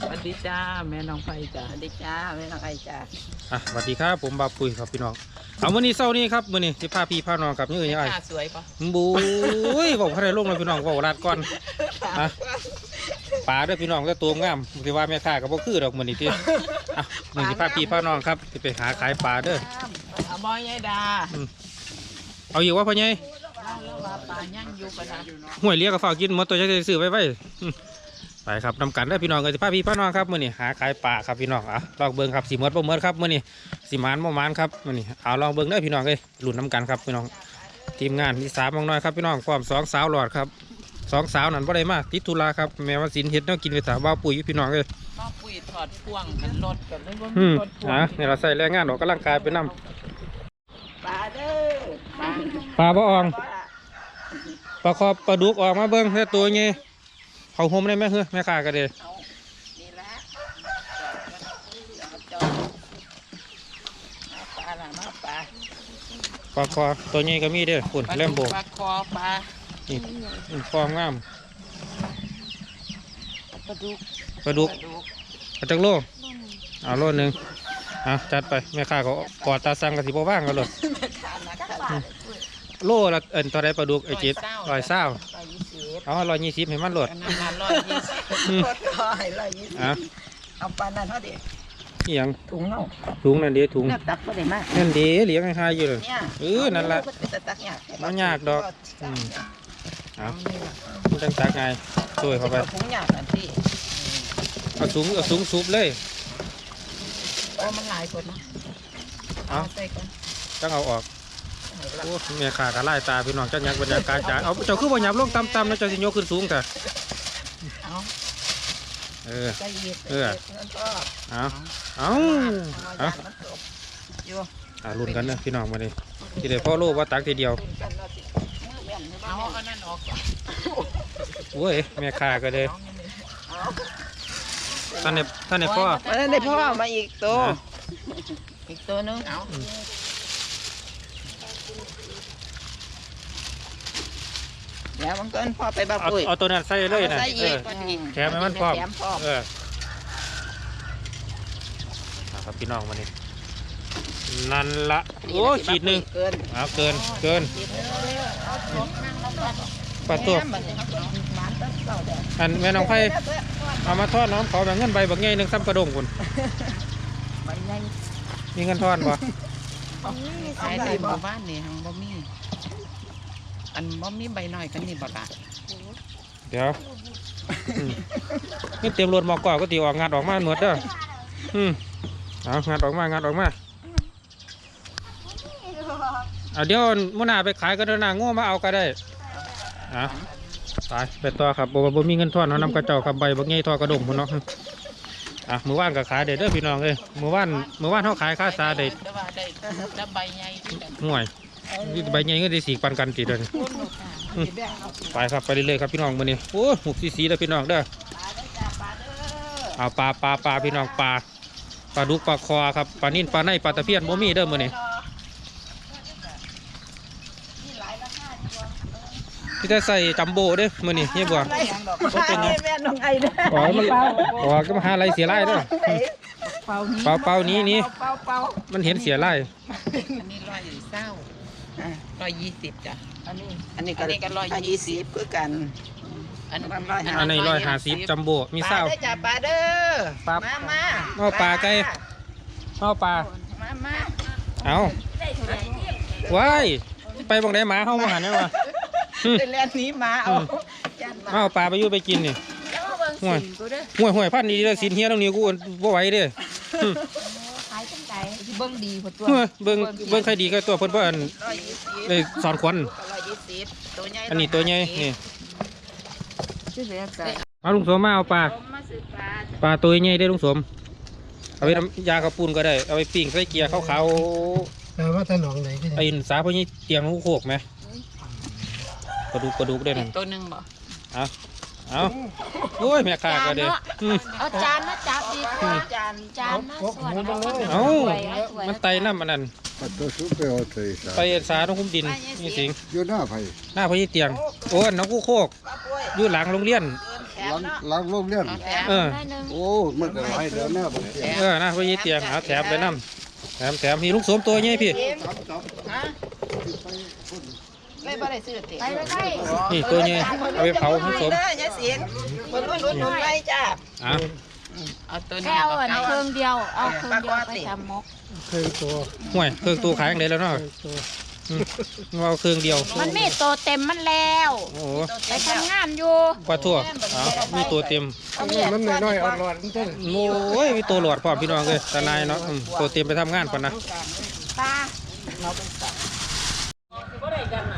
สวัสดีจ้า แม่น้องไฟจ้า สวัสดีจ้าแม่น้องไอจ้าอะสวัสดีครับผมบาปุยครับพี่น้องเอามื้อนี้เช้านี้ครับมื้อนี้สิพาพี่พาน้องกับนี่เอ้ยยังไงหน้าสวยปะบูยบอกพระได้ลงเลยพี่น้องบอกลาดก่อนอะ ปลาเด้วยพี่น้องก็ตัวงามสิว่าแม่ค้าก็บ่คือดอกมื้อนี้ติอะมื้อนี้พาพี่พาน้องครับสิไปหาขายปลาเด้อเอาบอยยายดาเอาอยู่ว่าพ่อใหญ่เอาเรื่องว่าปลาย่างอยู่กันนะห้วยเลี้ยก็ฝากกินหมดตัวจะได้ซื้อไว้ไว้อืมไปครับนำกันได้อพี่น้องเอ้ยสิพาพี่พาน้องครับมื้อนี้หาขายปลาครับพี่น้องอะลองเบิ่งครับสิหมดบ่หมดครับมื้อนี้สิหมานบ่หมานครับมื้อนี้เอาลองเบิ่งได้อพี่น้องเอ้ยลุ้นนํกันครับพี่น้องทีมงานที่สามมองน้อยครับพี่น้องพร้อมสองสาวหลอดครับ สองสาวนั่นบ่ได้มาติดธุระครับแม่ว่าสินเฮ็ดแนวกินไปถามว่าปุ๋ยอยู่พี่น้องเอ้ยป้าปุ๋ยถอดพ่วงกันรถกันเลยว่าอืมรถพ่วงอะนี่เราใส่แรงงานออกกำลังกายไปนํปลาเด้อปลาปลาบ่อองว่าปลาคอบปลาดุกออกมาเบิ่งแต่ตัวนี้เขาห่มได้ไหมเฮ้ยแม่ค้าก็เด้เอานี่ละจอดมาปลาละมาปลาปลาคอตัวนี้ก็มีเด้อคุณปลาแลมโบปลาคอปลา นี่อืมความงามปลาดุกปลาดุกปลาดุกเอาจักโลเอาโลหนึงอะจัดไปแม่ค้าก็กอดตาสั่งก็สิบ่ว่างกันหรอกขานักขาโลละเอิ้นตัวใดปลาดุกไอ้จิตร้อยเศร้าร้อยยี่สิบเอาร้อยยี่สิบให้มันโหลดอันนั้นมาร้อยยี่สิบอืมรถร้อยร้อยยี่สิบอะเอาปลานั่นเท่าเด็กนี่ยังถุงเนาะถุงนั่นเดีถุงเลือกตักก็ได้มากนั่นเดีเลี้ยงให้หายอยู่เลยเนี่ยเออนั่นล่ะเป็นตักยากบ่ยากดอกอืม เอามันจังตักไงช่วยเข้าไปถุงยากนั่นที่เอาสูงเอาสูงซุปเลยโอ้มันหลายคนนะเอาใส่กันจังเอาออกโอ้เมียขากระไล่ตาพี่น้องจังยักบรรยากาศจ้าเอาเจ้าคือบ่หยับลงต่ำๆนะเจ้าสิโยกขึ้นสูงแต่เอาเออใส่เย็ดเออนั่นก็เอาเอาเอาเอามันจบอยู่อ่าลุ้นกันนะพี่น้องมาดิที่ได้พ่อลูกว่าตักทีเดียว เอาอันนั้นออกก่อนโอ้ยเมียขาก็เลยท่านเนี่ยท่านเนี่ยพ่อมาได้พ่อมาอีกตัวนะอีกตัวนึงเอาเดี๋ยวมันเกินพ่อไปบ้าเอาปุ้ยเอาตัวนั้นใส่เลยนะใส่เออีกอแถมให้มันพร้อมแถมพร้อมเออเอาครับพี่น้องมาดินั่นละโอ้ขีดหนึ่งเกินเอาเกินเกิน ขีดหนึ่งเร็วๆเอาถุงนั่งลงไปปลาตัวแม่มันเนี่ยเขาหมานตั้งเต่าแดดอันแม่น้องไผ่เอามาทอดน้องขอแบ่งเงินใบบักใหญ่หนึ่งซ้ำกระดงคุณไปไงมีเงินทอนบ่ขายในหมู่บ้านนี่หังบ่มีอันบ่มีใบหน่อยกันนี่บ่ล่ะเดี๋ยวอืมนี่เตรียมรถหมอกก่อก็ตีออกงานออกมาหนวดเด้ออืมเอางานออกมางานออกมา เอาเดี๋ยวมื้อหน้าไปขายก็เดินหน้าง่วมาเอาก็ได้อะตายไปต่อครับบ่บ่มีเงินทอนเนาะนำกระเจ้าครับใบบักใหญ่ทอกระดงพุ่นเนาะอะมือว่านก็ขายได้เด้อพี่น้องเอ้ยมือว่านมือว่านเฮาขายค่าซาได้แต่ว่าได้ได้ใบใหญ่ที่กันห่วยนี่ใบใหญ่ก็ได้สีปันกันติเด้อนี่อืมไปครับไปเรื่อยๆครับพี่น้องมื้อนี้โอ้หกสีสีแล้วพี่น้องเด้อเอาปลาปลาปลาพี่น้องปลาปลาดุกปลาคอครับปลานิ่นปลาในปลาตะเพียนบ่มีเด้อมื้อนี้ ที่จะใส่จัมโบ้เด้อมื้อนี้เฮียบัวบ่เป็นไงแม่น้องไอ้เด้ออ๋อมันอ๋อก็มาหาอะไรเสียไรเด้อเป่านี้เปล่าเปล่านี้นี้เป่าเป่ามันเห็นเสียไรอันนี้ร้อยเศร้าร้อยยี่สิบจ้ะอันนี้อันนี้อันนี้ก็ร้อยยี่ยี่สิสิบบคือกัน อันมันร้อยห้าอันนี้ร้อยห้าสิบจัมโบ้มีปลาเศร้าได้อจ้ะปลาเด้อปั๊บมามาเอาปลาไก่เอาปลามามาเอาว้ายไปบังไดหมาเข้ามาหันเนี่ยวะอืม เป็นแล่นหนี้มาเอาอืมจัดมามาเอาปลาไปอยู่ไปกินนี่แล้วมาเบิ่งห่วยสินกูเด้อห่วยห่วยพันดีแล้วสินเฮียตรงนี้กูบ่ไหวเด้ขายจังไดสิเบิ่งดีพอตัวเฮ้ยเบิ่งเบิ่งใครดีก็ตัวเพิ่นบ่อันร้อยยี่สิบได้สอนควันร้อยยี่สิบตัวใหญ่อันนี้ตัวใหญ่นี่ชื่อเรียกกันเอาลุงสมมาเอาปลามาซื้อปลาปลาตัวใหญ่ได้อลุงสมเอาไปทำยากระปุนก็ได้ เอาไปปิ้งใส่เกียร์ขาวแต่ว่าถ้าหนองไหนก็ๆจะไอ้สาพวกนี้เตียงลูกโคกไหม กระดูกกระดูกได้นั่นตัวหนึ่งบ่เอาเอาโอ้ยแม่ค้าก็เด้อืมเอาจานมาจับดีกว่าจานจานมาสวดเอ้าถ้วยเอาถ้วยมันไตน้ำมันนั่นปัตตสุเปเอาเตยสาไปสาต้องคุ้มดินนี่สิงอยู่หน้าไผหน้าพญเตียง โอ้ยน้องกู้โคกอยู่หลังโรงเรียนแถหลัมงเนาะหลังโรงเรียนเอาแถมเออได้หนึ่งโอ้มันก็หลายเดือนหน้าบ่เสียเออหน้าพญเตียงเอาแถมไปน้ำแถมแถมมีลูกสมตัวใหญ่พี่ฮะ ไม่บ่ได้ซื้อติไปเลยไปนี่ตัวใหญ่เอาไปเผาลูกสมเด้อยายศิลป์เพิ่นรุ่นรุ่นรุ่นไปจ้าอะเอาตัวแค่นี้เอาเอาอันเก้าเครื่องเดียว เอาเครื่องเดียวไปทำมกเคยตัวห่วยเครื่องตัวขายอย่างไรแล้วเนาะเคยตัวอืมเอาเครื่องเดียว มันมีตัวเต็มมันแล้วโอ้โหไปทำงานอยู่ปลาทั่วเอามีตัวเต็มอันนี้มันน้อยๆอ่อนๆจังโอ้ยมีตัวหลอดพร้อมพี่น้องเลยตาลายเนาะอืมตัวเต็มไปทำงานก่อนนะปลา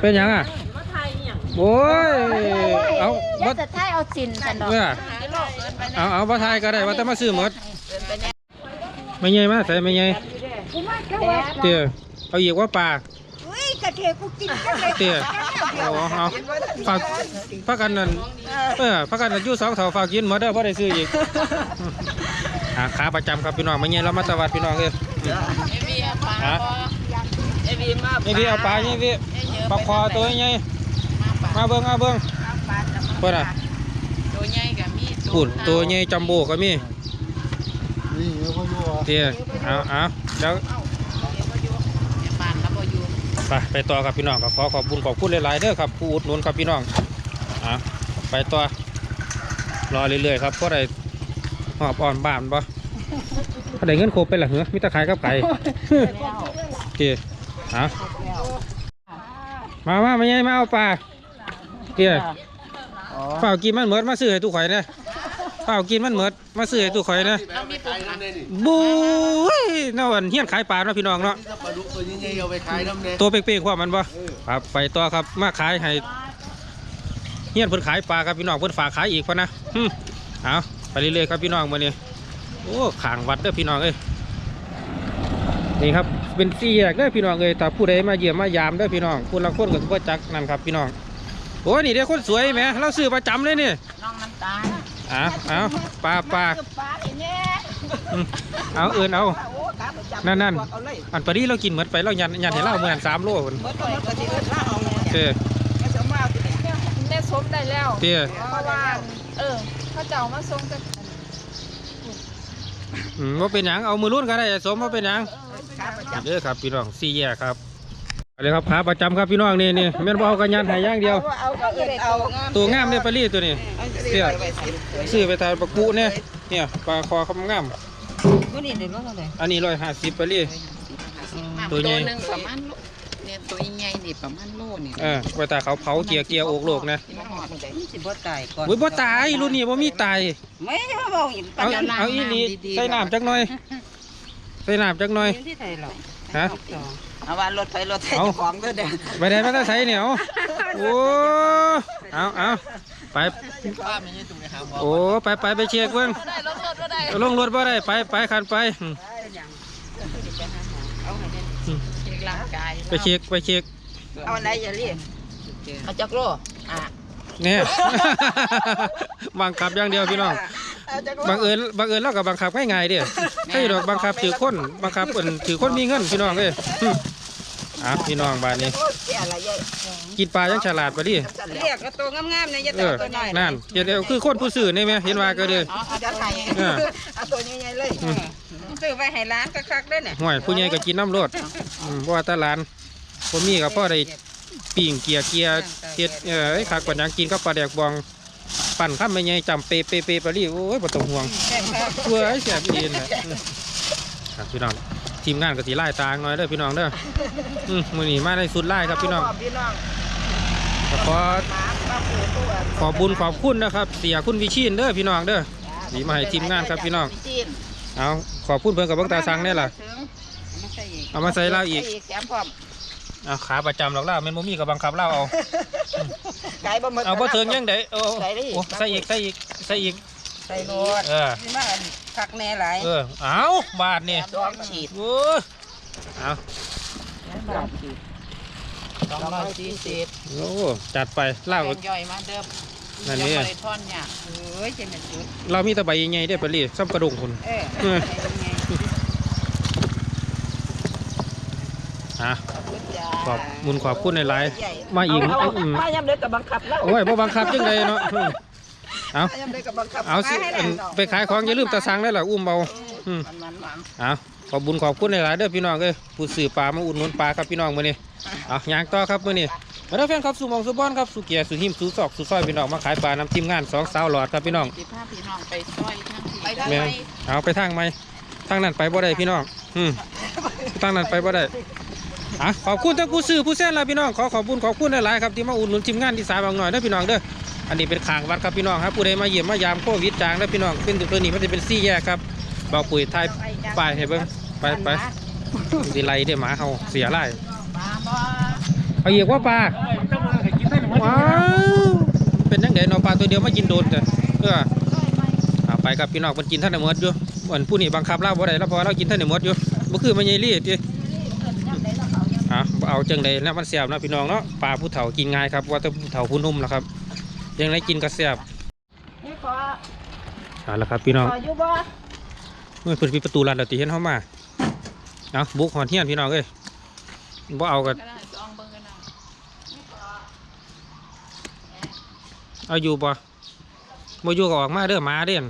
เป็นหยังอะโอ้ยเอาเดี๋ยบัวจะท้ายเอาสินสันดอกเออเอาเอาบัทายก็ได้ว่าแต่มาซื้อหมดไม่ใหญ่มาใส่ไม่ใหญ่เตี้ยเอาอีกว่าปลาเตี้ยโอ้เอาฝากฝากกันนั่นเออฝากกันนั่นอยู่สองเท่าฝากกินหมดเด้อพอได้ซื้ออีกอ่าขาประจำครับพี่น้องไม่ใหญ่เรามาตะวัดพี่น้องเลยเอวีเอาปลาฮะ ไอ้บีมานี่พี่เอาปลานี่พี่ปลาคอตัวใหญ่มาเบิ้งมาเบิ้งเพื่อนอะตัวใหญ่กับมีพูดตัวใหญ่จัมโบ้ก็มีนี่เดี๋ยวเขาอยู่ว่าเตี้ยเอาเอาเดี๋ยวปานแล้วบ่อยู่ไปไปต่อครับพี่น้องก็ขอขอบคุณขอบคุณหลายๆเด้อครับผู้อุดหนุนครับพี่น้องอะไปต่อรอเรื่อยๆครับเพราะได้หอบอ่อนบ้านปะถ้าได้เงินครบไปละเหรอมิตรขายกับไก่เตี้ ยอะมามาไม่ใหญ่มาเอาปลาเตี้ยเฝ้ากินมันเหมือดมาซื้อให้ตู้ข่อยเนี่ยเฝ้ากินมันเหมือดมาซื้อให้ตู้ข่อยเนี่ยเอามีปุ๊บนะบู๊ยน่าวันเฮี้ยนขายปลาเนาะพี่น้องเนาะปลาดุกตัวใหญ่ๆเอาไปขายน้ำแดงตัวเป้งๆว่ามันบ่ครับไปต่อครับมาขายให้เฮี้ยนเพิ่นขายปลาครับพี่น้องเพิ่นฝากขายอีกพะนะหึเอาไปเรื่อยๆครับพี่น้องมื้อนี้โอ้ขางวัดเด้อพี่น้องเอ้ยนี่ครับ เป็นสี่แยกเด้อพี่น้องเอ้ยถ้าผู้ใดมาเยี่ยมมายามเด้อพี่น้องผู้ละคนก็สิบ่จักนั่นครับพี่น้องโอ้ยนี่เด้อคนสวยแหมเราซื้อประจำเลยนี่น้องน้ำตาลเอาเอาปลาปลาปลาไอ้แน่อืมเอาเอื่นเอาโอ้กาประจำนั่นนั่นเอาเลยอันปลาดีเรากินเหมือนไปเรายันยันเห็นเราเหมือนสามโลคนเมื่อก่อนก็สิเอิ้นว่าเอาเนี่ยเต้ไม่สมว่าเอาสิเนี่ยแม่สมได้แล้วเต้เพราะว่าเออเขาเจ้ามาส่งจะอืมว่าเป็นหยังเอามือรุ่นก็ได้สมว่าเป็นหยัง กาประจเด้อครับพี่น้องสี่แยกครับเอาเลยครับขาประจำครับพี่น้องนี่นี่แม่นบ่เอากันยันใหายอย่างเดียวำเอาก็เอิ้นเอาตัวงามเนี่ยปลาลีตัวนี้เสียไปสิซื้อไปทานปลากุเนี่ยเนี่ยปลาคอคำงามมื้อนี้ได้รถเท่าไหร่อันนี้ร้อยห้าสิบปลาลีตัตัววใหญ่หนึ่งประมาณโลเนี่ยตัวใหญ่นี่ประมาณโลนี่เออไปตาเขาเผาเกียร์เกียร์โอกโลกนะที่มาหอดเลยสิบ่ตายก่อนอุ้ยบ่ตายรุ่นนี้บ่มีตายไม่ใช่ว่าบอกอีกเอาเอาอีหลีใส่น้ำจักหน่อย ใส่น้ำจักหน่อยที่ไทยหรอฮะเอาว่ารถไฟรถไทยเอาของเด้อเด้อไปไหนมาแตาใส่เหนียวโอ้เอาเอาไปโอ้ไปไปไปเช็คเบิ้งได้รถรถก็ได้เอาลงรถบ่ได้ไปไปคันไปอืมเช็คร่างกายไปเช็คไปเช็คเอาไหนอย่าเรียกเอาจักโลอะเนี่ย บังคับอย่างเดียวพี่น้องเอาจักโล บังเอิญบังเอิญเรากับบังคับง่ายๆเด้ให้ดอกบังคับถือคนบังคับเอิ้นถือคนมีเงินพี่น้องเอ้ยอืมอะพี่น้องบ้านนี้โอ้ยเสียอะไรเยอะกินปลายังฉลาดปะดิเรียกก็ตัวงามๆเนี่ยอย่าเอตัวอตัวน้อยนั่นเดี๋ยวคือคนผู้ซื้อนี่ไหมเห็นว่าก็เด้อเอาเอาจักไห้เออเอาตัวใหญ่ๆเลยซื้อไว้ให้ร้านคักๆเด้อเนี่ยห่วยผู้ใหญ่ก็กินน้ำรดอืมเพราะว่าแตหลานผมมีกับพ่อได้ปิ่งเกียร์เกียร์เฮ็ดเออไอ้ขากกว่าหยังกินกับปลาแดกบอง ปั่นข้ามไปไงจำเปเปเปปลาลี่โอ้ยบ่ต้องห่วงแซ่บครับเว้ยแซ่บอีนน่ะอืมครับพี่น้องทีมงานก็สิไล่ตางหน่อยเด้อพี่น้องเด้ออืมมื้อนี้มาในสุดไล่ครับพี่น้องพี่น้องก็ขอหมาปลาปูตัวขอบุญขอบคุณนะครับ เสียคุณวิชีนเด้อพี่น้องเด้อสีมาให้ทีมงานครับพี่น้องจีนเอาขอบคุณเพิ่นกับเบิ่งตาสังได้ล่ะถึงไม่ใช่อีกเอามาใส่เหล้าอีก เอาขาประจำหรอกล่ะแม่นบ่มีก็บังคับเล่าเอาไก่บ่หมดเอาบ่ถึงยังไดโอ้ใส่ดิโอ้ใส่อีกใส่อีกใส่อีกใส่โลดเออนี่มาคักแน่หลายเออเอาบาทนี่ดองฉีดโอ้เอาดองฉีดสองร้อยสี่สิบโอ้จัดไปเหล้าแบ่งย่อยมาเด้อนั่นยังนี่บ่ได้ทอนยากเอ้ยจะเป็นจุดเรามีแตะใบใหญ่ๆได้อปะลี่ซ้ำกระดงคุณเออ เออไปยังไงอะพุทธยาขอบมุนขอบคุณในไลน์มาอีกเอาเอาอืมป้ายำเด็กกับบังคับแล้วโอ้ยบ่บังคับจังไดเนาะอืมเอาป้ายำเด็กกับบังคับเอาสิอันไปขายของอย่าลืมตะสังได้อล่ะอุ้มเบาอืมมันมันมันเอาขอบบุญขอบคุณในหลายๆเด้อพี่น้องเอ้ยผู้สื่อปลามาอุดหนุนปลาครับพี่น้องมื้อนี้เอาย่างต่อครับมื้อนี้มาเด้อแฟนครับสู่หมองสู่บ้านครับสู่เกียร์สู่หิมสู่ซอกสู่ซอยพี่น้องมาขายปลาน้ำทีมงานสองสาวหลอดครับพี่น้องสิพาพี่น้องไปซอยทั้งที่ไปได้แม่ไหมนเอาไปทางไหมทางนั้นไปบ่ได้พี่น้องอืมทางนั้นไปบ่ได้ อะขอบคุณทั้งผู้ซื้อผู้แซนล่ะพี่น้องขอขอบคุณขอบคุณหลายๆครับที่มาอุดหนุนทีมงานที่สายบางหน่อยเด้อพี่น้องเด้ออันนี้เป็นขางวัดครับพี่น้องครับผู้ใดมาเยี่ยมมายามโควิดจางเด้อพี่น้องเป็นตัวนี้มันจะเป็นซี่แยกครับเบอกปุ๋ยไทยป้ายให้เบิ่งไปไปดีไรเด้อหมาเฮาเสียไรมาเอาอีกว่าปลาว้าวเป็นยังไงเนาปลาตัวเดียวไมากินโดนแต่เออเอไปครับพี่น้องมันกินท่านในมดอยู่เหมือนผู้นี่บังคับเราบ่ได้แล้วพอเรากินท่านในมดอยู่บ่คือมันใหญ่รีติอะบ่ เอาจังไดนะมันแซ่บนะพี่น้องเนาะปลาผู้เฒ่ากินง่ายครับว่าแต่ผู้เฒ่าผู้หนุ่มนะครับ ยังไงกินก็แซ่บนี่ขอเอาละครับพี่น้องขออยู่บ่เมื่อเปิดปิดประตูร้านเราตีเห็นเขามาเอาบุกหอนเทียนพี่น้องเอ้ยบ่เอากันก็ได้ลองเบิ่งกันนะเอาอยู่บ่บ่อยู่ก็ออกมาเด้อหมาเด่น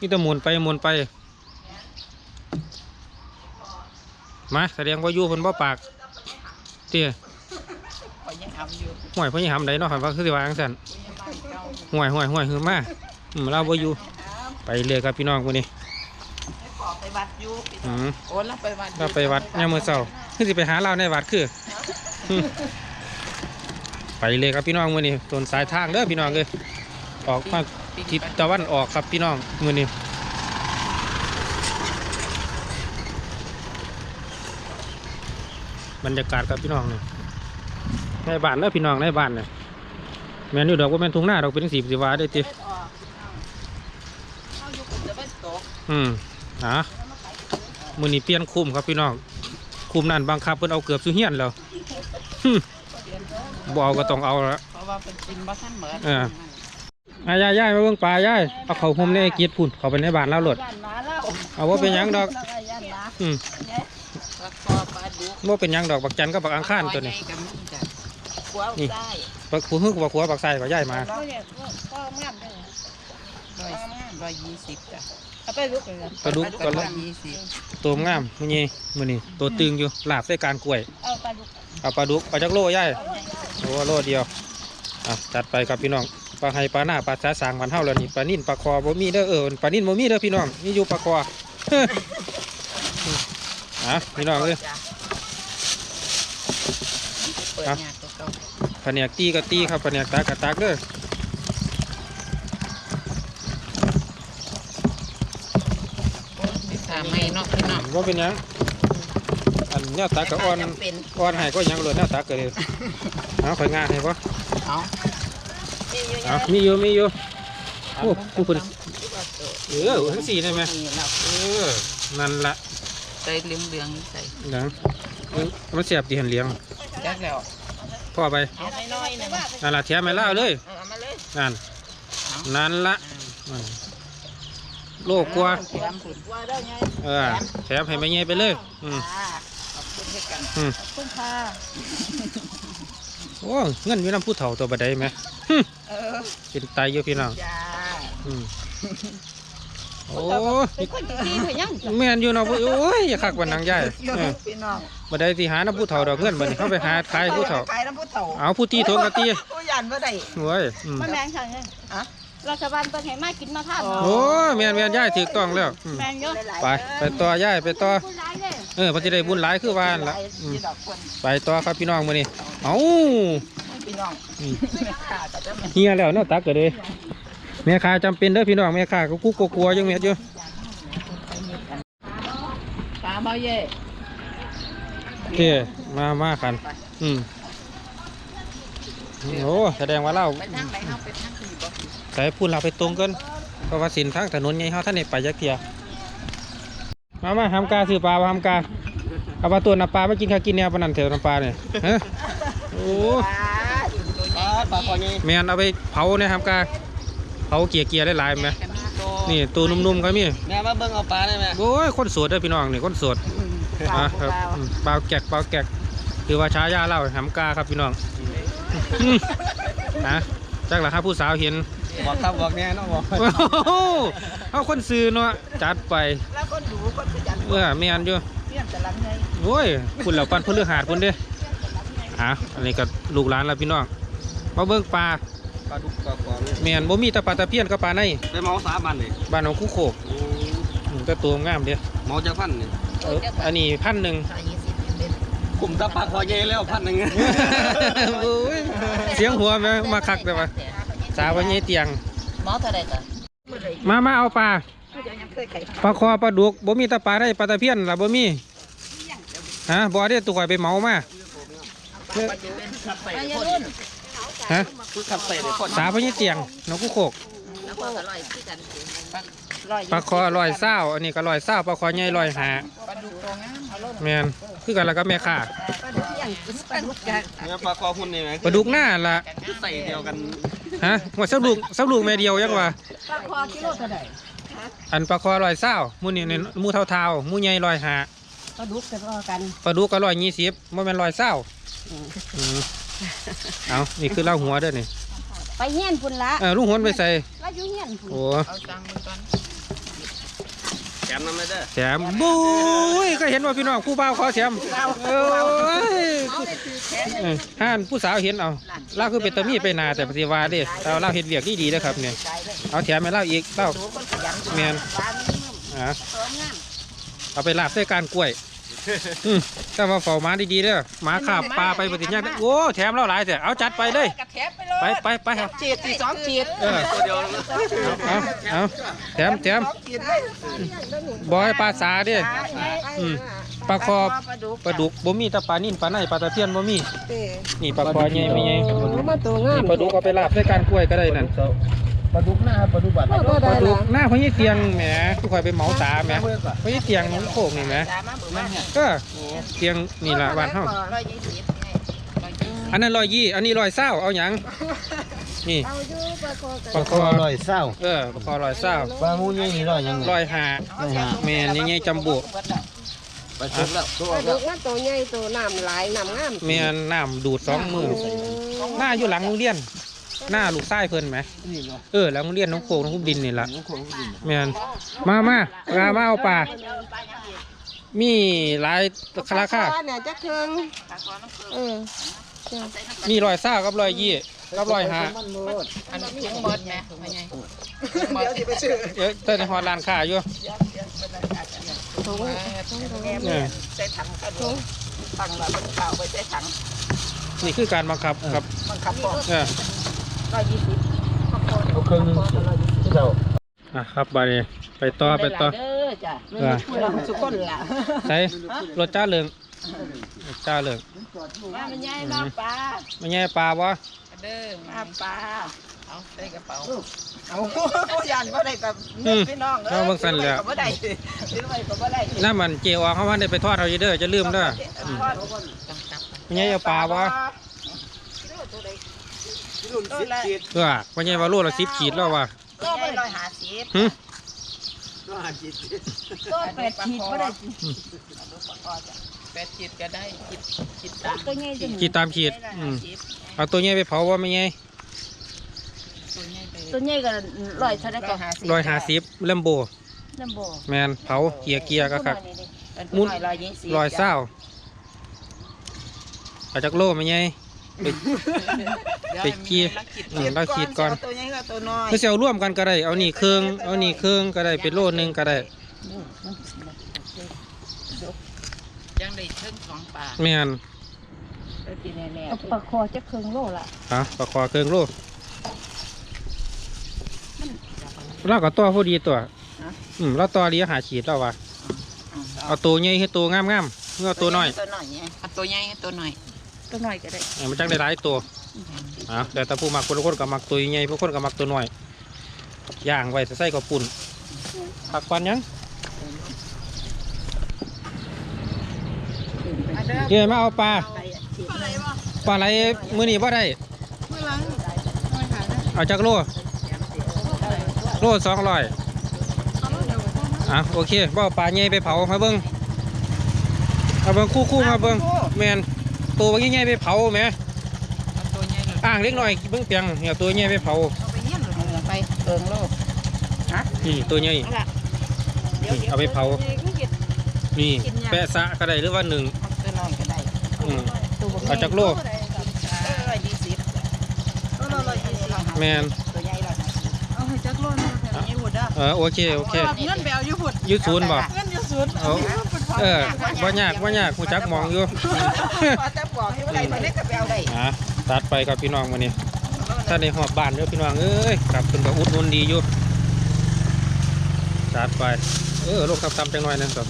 นี่ตะหมุนไปหมุนไป มาแสดงว่าอยู่คนบ่ปากเตี้ยขอยยังทำอยู่ห่วยเพิ่นสิหำไดเนาะคันว่าคือสิว่าจังซั่นผู้ใหญ่บ้านเก่าห่วยห่วยห่วยคือมาอืมเราบ่อยู่ไปเลยครับพี่น้องคนนี้ให้ขอไปวัดอยู่พี่น้อืองมโอ้เราไปวัดอยู่เราไปวัดยามมื้อเช้าคือสิไปหาเราในวัดคืออืมไปเลยครับพี่น้องมื้อนี้ต้นสายทางเด้อพี่น้องเอ้ยออกมาทิศตะวันออกครับพี่น้องมือนี้ บรรยากาศครับพี่น้องเนี่ยในบ้านแล้วพี่น้องในบ้านเนี่ยแม่นอยู่ดอกว่าแม่นทุ่งหน้าดอกเป็นสีสิวาได้อติเขาอยู่กับจะไปตกอืมอะมือนี้เปลี่ยนคุมครับพี่น้องคุมนั่นบังคับเพิ่นเอาเกือบสุเฮียนแล้วหึบ่เอาก็ต้องเอาละเพราะว่าเป็นกินบ่ทันเหมือนเอออายายยายมาเบิ่งปลายายเอาเขาห่มในเกียรพุ่นเขาไปในบ้านเราโลดย่านหมาแล้วเอาว่าเป็นหยังดอกย่านหมาอืม ปลาคอปลาดุก ว่าเป็นหยังดอกบักจันกับบักอังคารตัวนี้นี่บักผู้ฮึกบักหัวบักใส่บักย่ายมาก็เนี่ยก็งามเลยร้อยยี่สิบจ้ะเอาไปลุกเลยปลาดุกก็ร้ละอยยี่สิบตัวงามมือนี้มือนี้ตัวตึงอยู่หลาบใส่การกล้วยเอาปลุกเอาปลาดุกปลาจักโลย่ายโอ้โล่เดียวอะจัดไปครับพี่น้องปลาไห้ปลาหน้าปลาสาสางมันเท่าแล้วนี่ปลานิ่นปลาคอบ่มีเด้อเออปลานิ่นบ่มีเด้อพี่น้องมีอยู่ปลาคออะพี่น้องเอ้ย ปิดครับงานตัวเก่าแผนกตีก็ตีครับแผนกตากก็ตากเด้อติดตามให้เนาะพี่น้องว่าเป็นหยังอันเนี้ยตากก็อ่อนจำเป็นอ่อนให้ก็ยังเลยเนี้ยตากก็เลยเอาข่อยงาให้ปะเอาเอามีอยู่มีอยู่โอ้ผู้คนเออทั้งสี่ได้ไหมนี่เราเออนั่นละใส่เหลืองเหลืองๆใส่หนังเออมันเสียบที่เห็นเลี้ยง จักแล้วพ่อไปเอาน้อยๆหนึงนั่นละแถมไม่ล่าเลยเอามาเลยนั่นเอานั่นละนั่นโลกกว่าแถมสุดว่าได้ไงเออแถมให้ไม่เงี้ยไปเลยอืมอ่าขอบคุณด้วยกันอืมคุณค่ะโอ้เงินอยู่น้ำผู้เฒ่าตัวบัดใดไหมหึเออเป็นไตอยู่พี่น้องจ้าอืม โอ้เป็นคนดีๆเถอะยังแม่นอยู่เนาะโอ้ยอย่าคักวันนางใหญ่เออพี่น้องบัดใดที่หาน้ำผู้เฒ่าดอกเงินบัดนี้เข้าไปหาขายผู้เฒ่าขายน้ำผู้เฒ่าเอาผู้ตีโทงกะตีผู้ยันว่าได้โอ้ยอืมมันแมงสั่งเลยอะรัฐบาลเปิดให้มากินมาทานโอ้ยแม่นแม่นย่ายถูกต้องแล้วอืมแมงเยอะไปไปต่อย่ายไปต่อผู้ร้ายเลยเออเพอจะได้บุญหลายคือว่านั่นละอืมที่ดอกคนไปต่อครับพี่น้องมื้อนี้เอ้าพี่น้องอืมแม่ค้าก็จะมาเฮียแล้วเนาะตักก็เลย แม่ค้าจำเป็นเด้อพี่น้องแม่ค้าก็กุ๊กกลัวๆยังเม็ดอยู่ปลาเมาเย่โอเคมามากัน อืมโอ้แสดงว่าเราไปทางไหนเอาไปทางที่บ่ใส่พูดเราไปตรงกันเพราะว่าสินทางถนนไงเขาท่านนี่ไปยักเทียมามาทำกาซื้อปลามาทำกาเอาปลาตัวน้ำปลาไม่กินข้าวกินแนวปลานันเถอะน้ำปลาเนี่ยฮะโอ้ปลาปลาคอไงแมนเอาไปเผาเนี่ยครับกา เผาเกียร์เกียร์ได้หลายๆไหมก็มีโตนี่ตัวนุ่มๆก็มีแม่มาเบิ่งเอาปลาได้ไหมโอ้ยคนโสดเด้อพี่น้องนี่คนโสดอะครับอืมเปล่าแกกเปล่าแกกคือว่าช้ายาเล่าหำกาครับพี่น้องอืมอะจักหล่ะครับผู้สาวเห็นบอกครับบอกแน่น้องบอกโอ้โหเอาคนซื้อเนาะจัดไปแล้วคนดูคนขยันเออแม่นอยู่เพี้ยนจะลังไงโอ้ยคุณเหล่าปันพฤหาดคุณเด้อะอันนี้ก็ลูกหลานแล้วพี่น้องมาเบิ่งปลาป ลาดุกปลาคอเนี่ยแม่นบ่มีแต่ปลาตะเพียนกับปลาในไปเมาสามพันเลยบ้านของคู่โขกอืมแต่ตัวงามเด้เมาจากพันนี่เอออันนี้พันหนึ่ง กลุ่มตาปลาคอใหญ่แล้วพันหนึ่งโอ้ยเสียงหัวแม่มาคักแต่ว่าสาววันนี้เตียง หมอเท่าใดก็มามาเอาปลาปลาคอปลาดุกบ่มีแต่ปลาได้ปลาตะเพียนล่ะบ่มีฮะบ่ได้ตัวข่อยไปเหมามา ฮะคือขับใส่เลยคนสาววันนี้เตียงน้องคู่โขกแล้วก็อร่อยคือกันปลาคอลอยเศร้าอันนี้ก็ลอยเศร้าปลาคอใหญ่ลอยหาปลาดุกโตงามเอาลงแมนคือกันแล้วก็แม่ค่าเนี่ยปลาคอหุ่นนี่ไหมปลาดุกหน้าล่ะคือใส่เดียวกันฮะว่าสักลูกสักลูกแม่เดียวยังวะปลาคอกิโลเท่าไหร่อันปลาคอลอยเศร้าหมูนี่ในหมูเท่าๆหมูใหญ่ลอยหาปลาดุกจะรอกันปลาดุกก็ลอยยี่สิบมันเป็นลอยเศร้าอืม เอานี่คือเล่าหัวเด้อนี่ไปเฮียนพุ่นละเออลูกหัวไปใส่ว่าอยู่เฮียนพุ่นโอ้เอาตังค์มือก่อนแถมน้ำไม่ได้แถมบุ้ยก็เห็นว่าพี่น้องผู้บ่าวขอแถมโอ้ยเออห้านผู้สาวเห็นเอาเล่าคือเป็นตะมีไปนาแต่ปฏิวาเด้เราเล่าเห็นเวียกดีดีๆนะครับเนี่ยเอาแถมให้เล่าอีกเล่าแมนอะเอาไปลาบใส่การกล้วยอืม ถ้ามาเฝ้าหมาดีๆเด้อหมาขาบปลาไปปฏิญญาณโอ้แถมเราหลายแต่เอาจัดไปเลย กระแทบไปเลยไปไปไปครับจีดสี่สองจีดเออตัวเดียวนะเอาเอาแถมแถมบอยปลาสาเด้อืมปลาคอปลาดุกบ่มีแต่ปลานิ่นปลาในปลาตะเพียนบ่มีนี่ปลาคอใหญ่ไม่ใหญ่มาตัวงานี่มปลาดุกเอาไปลาบด้วยการกล้วยก็ได้นั่น ปลาดุกหน้าปลาดุกบัดก็ปได้ลาดุละกหน้าพญเตียงแหมทุกคอยไปเหมาสาแหมพญเตียงน้ำโขกนี่แหมตามมาเบื่อมันเนี่ยก็เตียงนี่ล่ะบ้านเฮาร้อยยี่สิบไงร้อยยี่สิบอันนั้นร้อยยี่ อันนี้ร้อยเศร้าเอาหยังนี่เอาอยู่ปลาคอกันปลาคออร่อยเศร้าเออปลาคอร้อยเศร้าปลาหมูใหญ่นี่ร้อยยังไงร้อยห้าร้อยห้าแม่นยังไงจำบุไปชุบแล้วปลาดุกมันตัวใหญ่ตัวน้ำหลายน้ำงามแม่นน้ำดูดสองมือหน้าอยู่หลังโรงเรียน หน้าลูกไส้เพิ่นไหม นี่เนาะเออหลังโรงเรียนน้องโขงน้องคุบดินนี่ล่ะน้องของดินแม่นมามามามาเอาปลามีหลายราคาปลเนี่ยจะเคืองเออมีร้อยเศร้ากับร้อยยี่กับร้อยห้ามันโลดอันนี้ถุงหมดไหมไม่ไงเดี๋ยวสิไปซื้อเอ้ยเต้นในฮอดร้านค้าอยู่ถุงเออใส่ถังกระดูกถังแบบเป็นเปล่าไปใส่ถังนี่คือการบังคับครับบังคับบอกเออ ร้อยยี่สิบเอาเครื่องนึงเจ้าอะครับบาดนี้ไปต่อไปต่อเด้อจ้ะเออเราสุกคนละใส่รถจ้าเหลืองรถจ้าเหลืองมามันใหญ่มาปลาไม่แง่ปลาวะเด้อมาปลาเอาใส่กระเป๋าเอาผู้ยันบ่ได้กับเงินพี่น้องเอาเบิ่งสั่นแหล้วก็บ่ได้ซื้อไว้ก็บ่ได้น้ามันเจียวเขาว่าได้ไปทอดเอาอยู่เด้อจะลืมเด้ออืมจังจับไม่แง่เอาปลาวะ รุ่นสิบขีดเออไม่แง่ว่าโลละสิบขีดแล้ววะก็ไปร้อยห้าสิบหึร้อยห้าสิบก็แปดขีดก็ได้แปดจีดก็ได้จีดจีดตามตัวใหญ่จังขีดตามขีดอืมเอาตัวแง่ไปเผาว่าไม่แง่ตัวใหญ่ไปตัวใหญ่ก็ร้อยเท่าไหร่ก็ร้อยห้าสิบเลมโบลำบ่แมนเผาเกียร์เกียร์ก็ครับมุมุนนร้อยยี่สิบร้อยเศร้าเอาจากโลไม่แง่ ไป ไปขี้อืมเราขีดก่อน ตัวใหญ่กับตัวน้อยไม่ใช่เอาร่วมกันก็ได้ เอานี่เครื่อง เอานี่เครื่องก็ได้เป็นโลนึงก็ได้ ยังได้เชิงสองปลาแม่นกินแน่เอาปลาคอจะครึ่งโลละฮะปลาคอเครื่องโลเราก็ตัวพอดีตัว อืมเราตัวดีหาขีดแล้ววะเอาตัวใหญ่ให้ตัวงามงามๆเมื่อาตัวน้อย ตัวน้อยเนี่ยเอาตัวใหญ่ตัวหน่อย ตัวน้อยก็ได้เออมันจังได้หลายตัวอะแต่ถ้าผู้มักคนละคนก็มักตัวใหญ่ผู้คนก็มักตัวน้อยย่างไว้ใส่กับปุ่นผักปันยังเดี๋ยวมาเอาปลาปลาไหลมือนี่ว่าได้เมื่อหลังเอาจากโลโลสองร้อยอะโอเคบ่เอาปลาใหญ่ไปเผามาเบิ้งมาเบิ้งคู่คู่ๆมาเบิ้งแมน ตัวใหญ่ๆไปเผาแหมเอาตัวใหญ่เลยอ่างเล็กน้อยเบิ้งเปียงเนี่ยตัวใหญ่ไปเผาเอาไปเยี่ยมเลยเอาไปเอิงโลกนี่ตัวใหญ่ เอาล่ะนี่เอาไปเผา นี่แปะสะก็ได้หรือว่าหนึ่งตัวน้อยก็ได้อืมเอาจากโลเออร้อยยี่สิบตัวละร้อยยี่สิบแมนตัวใหญ่ร้อยห้าสิบเอาให้จักโลนึงแต่ยังหุ่นเด้อเออโอเคโอเค เงินไปเอาอยู่หุ่นอยืดศูนย์บ่เงินอยู่ศูนย์เอา เออบ่ยากบ่ยากกูจักมองอยู่ พอจะบอกให้ว่าได้มาเล็กก็ไปเอาได้อะตัดไปครับพี่น้องมื้อนี้ถ้าในหอบบ้านเด้อพี่น้องเอ้ยครับเพิ่นก็อุดหนุนดีอยู่ตัดไป เออลูกครับตำจังหน่อยหนึงครับ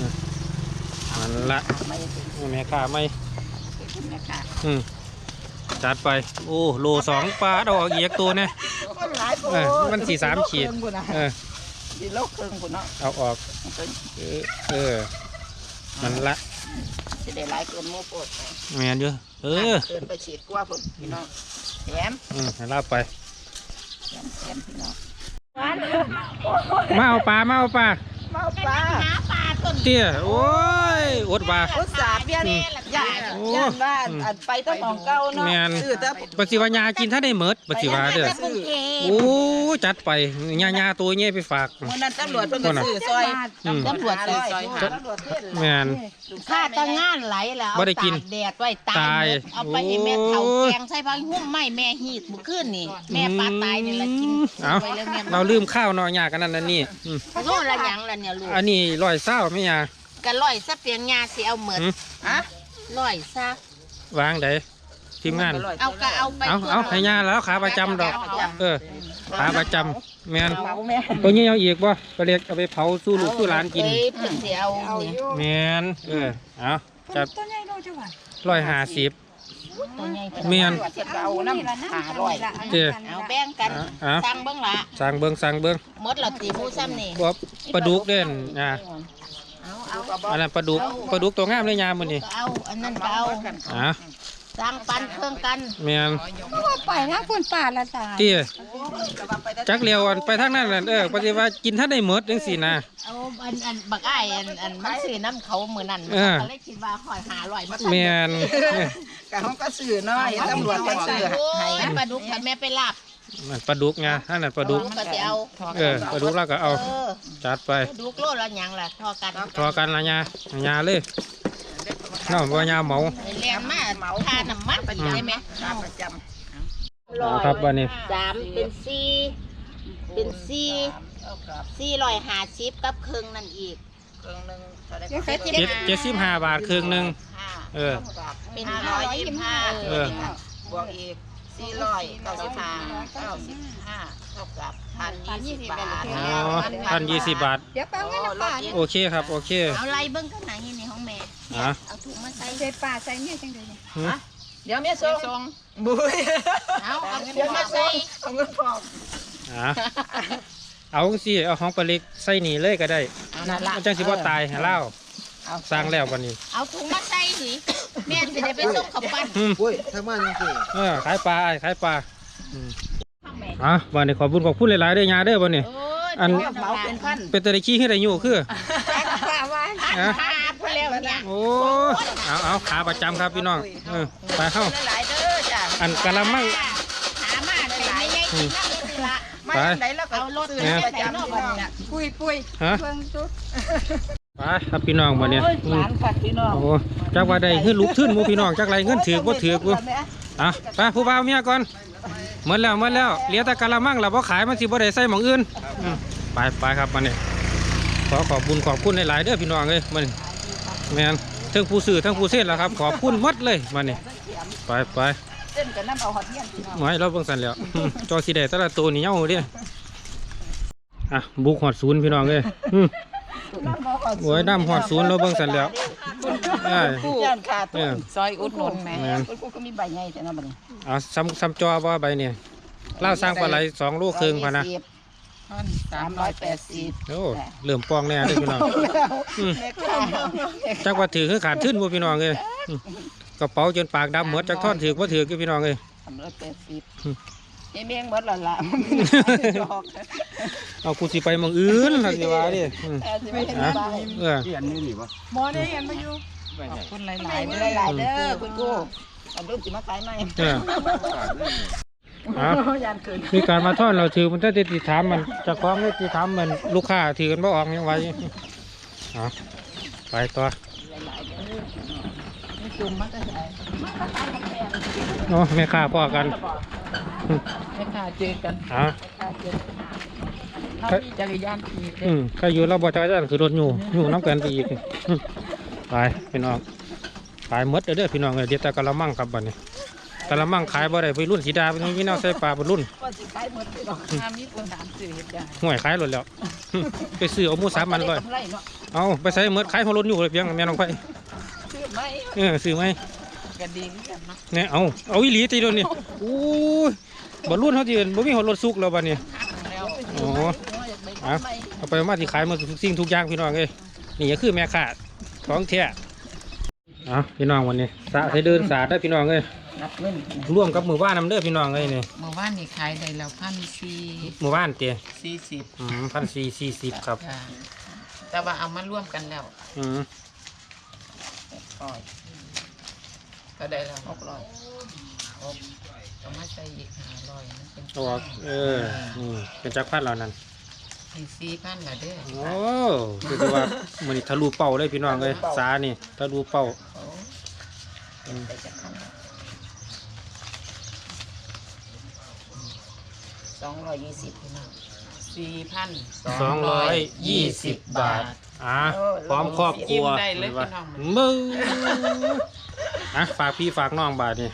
มันละไม่ถึงแม่ค้าไม่แม่ค่ะอืมจัดไป โอ้โลสองปลาดอกอีกตัวเนี่ย คนหลายโพเออมันสี่สามขีด เออสี่โลกครึ่งพุ่นเนาะเอาออก เออเออ มันละจะได้หลายเกินหมูโปดแม่นอยู่เออเกินไปฉีดกว่าพุ่นพี่น้องแถมอืมให้ลาบไป แถมแถมพี่น้อง มาเอาปลามาเอาปลา เมาปลาเตี้ยโอ้ยอดปลาอุตส่าห์เปลี่ยนย่านโอ้ ย่านบ้านอันไปต้องของเก่าเนาะแม่นซื้อแต่ปฏิวัญญากินถ้าได้เมิดปฏิวาเด้อโอ้จัดไปญาญาตัวเงี้ยไปฝากวันนั้นตำรวจเพิ่นก็ซื้อซอยอืม ตำรวจซื้อซอยหาแม่นค่าแต่งงานไหลแล้วบ่ได้กินตาแดดไว้ตาตายยหมดเอาไปให้แม่เฒ่าโอ้ย แกงใส่ผักหุ้มไหม้แม่ฮีดมื้อคืนนี่แม่ปลาตายนี่ละกินเอาไว้แล้วแม่เราลืมข้าวเนอยากกันนั่นนั่นนี่อืมโลละหยังล่ะเนี่ยลูกอันนี้ร้อยเศร้าไม่ยาก็ร้อยซะเปียงยาสิเอาเหมือนอืมฮะร้อยซะวางไดทีมงานเอาก็เอาไปเอาเอาให้ยาแล้วขาประจำดอกเออขาประจำแมนเมาแม่ตัวนี้เอาอีกบ่ไปเรียกเอาไปเผาสู้ลูกสู้หลานกินเอ้ยเพิ่นสิเอานี่แมนเออเอาจับตัวใหญ่โลจังหวะร้อยห้าสิบ ตัวใหญ่เพิ่นแมนว่าเสร็จก็เอาน้ำหาร้อยเจ้อเอาแบ่งกันเอาสั่งเบิ่งละสั่งเบิ้งสั่งเบิ้งหมดและตีผู้ซ้ำนี่บ่ปลาดุกเด่นอ่าเอาเอาอันนั้นปลาดุกปลาดุกตัวงามเลยยามมื้อนี้ก็เอาอันนั้นก็เอาอะ สั่งปันเครื่องกันแมนไปนะคุณป่าละตาเตี้ยจักเลียวอันไปทางนั้นแหละเออปฏิว่ากินถ้าได้หมดจังซี่นะเอาอันอันบักอ้ายอันอันมันซื้อน้ำเขามือนั่นเออก็เลยคิดว่าหอยหาลอยมาแมนเออกะเขาก็ซื้อเนาะไอ้ตำรวจก็ซื้อโอ้ให้ยปลาดุกถ้าแม่ไปลาบนั่นปลาดุกไงท่านนั่นปลาดุกก็จะเอาเออปลาดุกเราก็เอาเออจัดไปปลาดุกโลละหยังล่ะทอกันทอกันละยาญาเลย น้องบ่ยาเหมาแรงมากทาน้ำมันได้ไหมตามประจเอาครับวันนี้สามเป็นสี่เป็นสี่สี่ร้อยห้าสิบกับครึ่งนั่นอีกำครึ่งหนึงเท่าไหร่เจ็ดเจ็ดสิบห้าบาทครึ่งหนึ่งห้าเออเป็นห้าร้อยยี่สิบห้าเออบวกอีกสี่ร้อยเก้าสิบห้าเก้าสิบห้าเท่ากับพันยี่สิบบาทอ๋อพันยี่สิบบาทเดี๋ยวไปเอาเงินน้ำป่าเนี่ยโอเคครับ โอเค เอาไรเบิ้งข้างในนี่ของแม่ อะเอาถุงมาใส่ใส่ป่าใส่เนี่ยจังเลยหึเดี๋ยวแม่ส่งบุ้ยเอาเอาเดี๋ถุยวงแม่มาส่ใส่งเอาเงินพร้อมอะเอาสิเอาของปลาเล็กใส่หนีเลยก็ได้นั่นละมันจังสิบ่ตายให้เล่าเอาสร้างแล้ววันนี้ เอาถุงมาใส่สิแม่จะได้ไปส่งเขาปั้นอืมโอ้ยทางบ้านยังเก่งเออขายปลาไอ้ขายปลาอืมอะวันนี้ขอบคุณขอบคุณหลายๆเด้อยาเด้อวันนี้โอ้ยอันเหมาเป็นพันเป็นตะไดขี้ให้ได้อยู่คือป่าว่า เนี่ยโอ้เอาเอาขาประจำครับพี่น้องเออไปเข้าหลายๆเด้อจ้ะอันกะละมังหามาใส่ไม่ใหญ่กินน้ำเลยละไม่อันไหนแล้วก็เอารถซื้อไปประใส่จำนอกพี่บ้านน้องเนี่ยปุยปุยฮะเบิ่งจุดไปครับพี่น้องวันนี้โอ้ยอืหมลานค่ะพี่น้องโอ้จักว่าได้เงินลุกขึ้นหมูพี่น้องจักไรเงินถือบ่ถือกูอะไปผู้บ่าวเมียก่อนหมดแล้วหมดแล้วเหลือแต่กะละมังแล้วบ่ขายมันสิบ่ได้ใส่หม่องอื่นอืมไปไปครับวันนี้ขอขอบคุณขอบคุณหลายๆเด้อพี่น้องเอ้ยมันแม่น ทั้งผู้ซื้อทั้งผู้เซ็นแล้วครับ ขอบคุณหมดเลยวันนี้ไปไปเต้นกันน้ำเอาหอดเยี่ยนพี่น้องหมายเราเบิ่งสันแล้วอืมจอสีแดงแต่ละตัวนี่เหี่ยวเด้อะบุกหอดศูนย์พี่น้องเอ้ยอืมโอ้ยน้ำหอดศูนย์เราเบิ่งสันแล้วเอ้ยผู้ย่านขาดเออซอยอุดหนุนแหม่แม่น คุณครูก็มีใบใหญ่แต่เนาะบัดนี้เอาซ้ำซ้ำจอบ่ใบเนี่ยเล่าสร้างปลาไหลสองลูกครึ่งพะนะสามร้อยแปดสิบโอ้เหลื่อมปองแน่เด้อพี่น้องอืมแม่ค้าจักว่าถือคือขาดทึ้นบ่พี่น้องเอ้ยอืมกระเป๋าจนปากดำหมดจักท่อนถือบ่ถือคือพี่น้องเอ้ยสามร้อยแปดสิบยายเมียงหมดและละดอกเอากูสิไปเมืองอื่นล่ะสิว่าดิอืมสิไม่เห็นฮะไปเออที่อันนี้นี่บ่หมอได้เห็นมาอยู่ขอบคุณหลายๆหเด้อลายๆเด้อคุณกูอันรุ่นสิมาขายไหม เอออะมีการมาทอดเราถือมันถ้าติดถามมันเจะคล้าของได้ติดถามมันลูกค้าถือกันบ่ออกยังไงอะไปต่อจุ่มมันก็ใส่โอ้แม่ค้าพ่อกันให้ข้าเจอกันอะถ้ามีจักรยานขี่เด้อือมใครอยู่เราบ่จักรยานคือรถอยู่อยู่น้ำกันไปอีกอืมไปพี่น้องขายหมดเด้อเด้อพี่น้องเอ้ยเดี๋ยวแต่กะละมังครับบัดนี้ กะละมังขายบ่ได้ไปรุ่นสีดาเป็นพี่น้องใส่ปลาเป็นรุ่นว่าสิขายหมดไปดอกถ้ามีคนถามซื้อเฮ็ดได้ห่วยขายหมดแล้ว ไปซื้อเอาหมูสามมันเลยกำไรเนาะเอาไปใส่หมดขายของรถอยู่เลยเพียงแม่น้องไปซื้อไหมเออซื้อไหมก็ดีเหมือนกันเนาะเนี่ยเอาเอาอีหลีตีโดนนี่โอ้ยบ่รุ่นเขาที่อื่นบ่มีหัวรถสุกแล้วบัดนี้แล้วอ๋ออยากไปอะทำไมเอาไปมาที่ขายหมาทุกสิ่งทุกอย่างพี่น้องเอ้ยนี่ก็คือแม่ค้าของแท้เอาพี่น้องวันนี้สาให้เดินสาดได้อพี่น้องเอ้ย นับเงินร่วมกับหมู่บ้านนำเด้อพี่น้องเอ้ยนี่เมื่อวานนี่ขายได้แล้วพันสี่หมู่บ้านเตี้ยสี่สิบอืมพันสี่สี่สิบครับจ้ะแต่ว่าเอามาร่วมกันแล้วอืมก็ได้แล้วหกร้อยเอามาใส่อีกห้าร้อยมันเป็นตัวเออนี่เป็นจักรพันเหล่านั้นสี่สี่พันละเด้อโอ้คือสิว่ามันนี่ทะลุเป้าเลยพี่น้องเอ้ยสานี่ทะลุเป้า โอ้อืมไปจากข้าง สองร้อยยี่สิบพี่น้องสี่พันสองร้อยยี่สิบบาท อะพร้อมครอบครัวได้เลยพี่น้องมึงอะฝากพี่ฝากน้องบาทนี่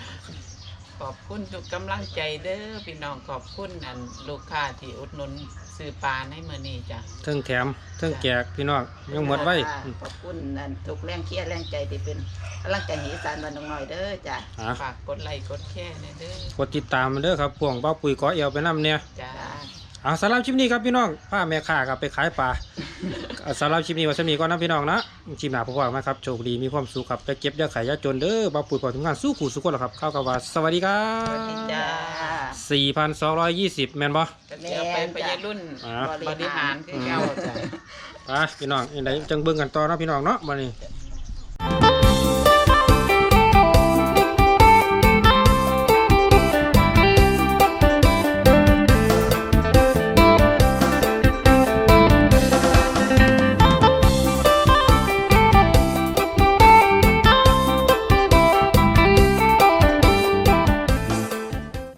ขอบคุณทุกกำลังใจเด้อพี่น้องขอบคุณอันลูกค้าที่อุดหนุนซื้อปลาในมื้อนี้จ้ะ เทิงแถมเทิงแจกพี่น้องยังหมดไว้อืมขอบคุณนั่นทุกแรงเคียร์แรงใจที่เป็นกำลังใจให้อีสานบ้านดงน้อยเด้อจ้ะอะฝากกดไลค์กดแชร์หน่อยเด้อกดติดตามมันเด้อครับพวงเป้าปุ๋ยก้อเอวไปน้ำเนี่ย จ้า อ่าสำหรับคลิปนี้ครับพี่น้องพาแม่ค้าครับไปขายปลาอ่าสำหรับคลิปนี้ไว่าจะมีก่อนนะพี่น้องนะคลิปหน้าพบกันไหมครับโชคดีมีความสุขครับไปเก็บยาไข่ยาจนเด้อเป้าปุ๋ยพอถึงงานสู้ขู่สู้คนแล้วครับ เข้ากับว่าสวัสดีครัสวัสดีบจ้าสี่พันสองร้อยยี่สิบแมนบ่ก็เดี๋ยวไปไปยรุ่นอ่าบริหารคือเก่าจ้ะไปพี่น้องอันไหนจังเบิ่งกันต่อเนาะพี่น้องเนาะมานี่จ